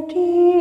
dear.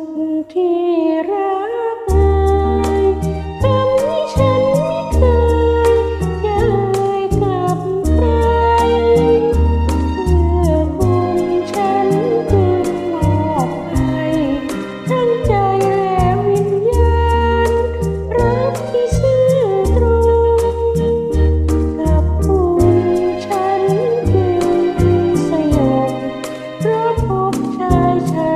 ดที่รักเอ่ยคำให้ฉันไม่เคยได้กับใคร เพื่อคุณฉันจึงมอบให้ทั้งใจและวิญญาณ รักที่ซื่อตรง กับคุณฉันจึงสยบเพราะพบชายชา